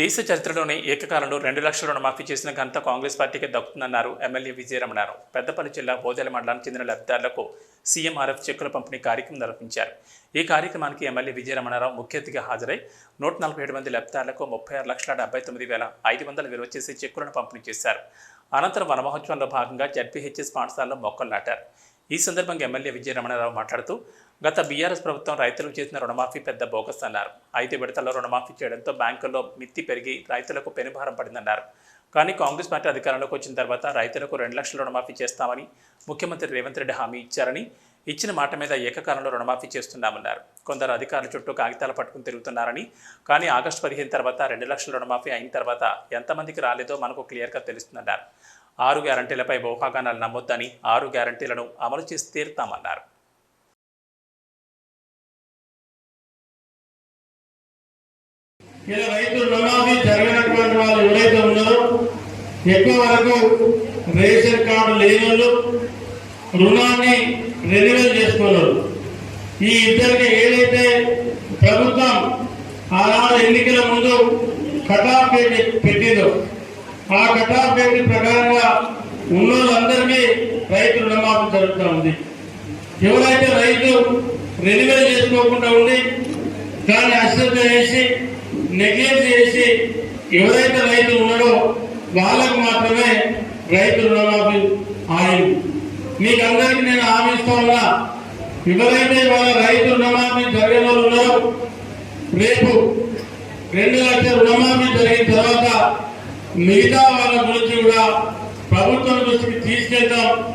దేశ చరిత్రలోనే ఏకకాలంలో రెండు లక్షల రుణమాఫీ చేసిన ఘనత కాంగ్రెస్ పార్టీకి దక్కుతుందన్నారు ఎమ్మెల్యే విజయరమణారావు. పెద్దపల్లి జిల్లా బోదెల మండలానికి చెందిన లబ్ధిదారులకు సీఎంఆర్ఎఫ్ చెక్కుల పంపిణీ కార్యక్రమం నిర్వహించారు. ఈ కార్యక్రమానికి ఎమ్మెల్యే విజయరమణారావు ముఖ్య అతిథిగా హాజరై నూట నలభై ఏడు మంది లబ్ధిదారులకు ముప్పై ఆరు లక్షల డెబ్బై తొమ్మిది వేల ఐదు వందల విలువ చేసే చెక్కులను పంపిణీ చేశారు. అనంతరం వనమహోత్సవంలో భాగంగా జడ్పీహెచ్ఎస్ పాఠశాలలో మొక్కలు నాటారు. ఈ సందర్భంగా ఎమ్మెల్యే విజయరమణారావు మాట్లాడుతూ గత బీఆర్ఎస్ ప్రభుత్వం రైతులకు చేసిన రుణమాఫీ పెద్ద బోగస్ అన్నారు. ఐదు విడతల్లో రుణమాఫీ చేయడంతో బ్యాంకుల్లో మిత్తి పెరిగి రైతులకు పెనుభారం పడిందన్నారు. కానీ కాంగ్రెస్ పార్టీ అధికారంలోకి వచ్చిన తర్వాత రైతులకు రెండు లక్షల రుణమాఫీ చేస్తామని ముఖ్యమంత్రి రేవంత్ రెడ్డి హామీ ఇచ్చారని ఇచ్చిన మాట మీద ఏకకాలంలో రుణమాఫీ చేస్తున్నామన్నారు. కొందరు అధికారుల చుట్టూ కాగితాలు పట్టుకుని తిరుగుతున్నారని కానీ ఆగస్టు పదిహేను తర్వాత రెండు లక్షల రుణమాఫీ అయిన తర్వాత ఎంతమందికి రాలేదో మనకు క్లియర్గా తెలుస్తుందన్నారు. ఆరు గ్యారంటీలపై ఊహాగానాలు నమ్మొద్దని ఆరు గ్యారంటీలను అమలు చేసి తీరుతామన్నారు. ఇలా రుణమాఫీ జరగనటువంటి వాళ్ళు ఎవరైతే ఉన్నారో ఎక్కువ వరకు రేషన్ కార్డు లేని వాళ్ళు రుణాన్ని రెన్యువల్ చేసుకున్నారు ఈ ఇద్దరికి ఏదైతే ప్రభుత్వం ఆనాడు ఎన్నికల ముందు కటాఫ్ పెట్టిందో ఆ కటాఫ్ డేట్ ప్రకారంగా ఉన్న వాళ్ళందరికీ రైతు రుణమాఫీ జరుగుతూ ఉంది. ఎవరైతే రైతు రెన్యువల్ చేసుకోకుండా ఉండి దాన్ని అశ్రద్ధ చేసి నెగ్లెక్ట్ చేసి ఎవరైతే రైతు ఉన్నాడో వాళ్ళకు మాత్రమే రైతు రుణమాఫీ ఆగింది. మీకు అందరికీ నేను హామీ ఉన్నా ఎవరైతే వాళ్ళ రైతు రుణమాఫీ జరిగిన వాళ్ళు ఉన్నారో రేపు రెండు లక్షల రుణమాఫీ జరిగిన తర్వాత మిగతా వాళ్ళ గురించి కూడా ప్రభుత్వం దృష్టికి తీసుకెళ్తాం.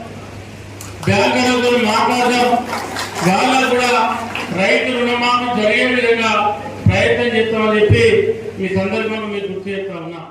బ్యాంకులతో మాట్లాడదాం. వాళ్ళకు కూడా రైతు రుణమాఫీ జరిగే విధంగా ప్రయత్నం చేస్తామని చెప్పి ఈ సందర్భంగా మీరు గుర్తు చేస్తా ఉన్నా.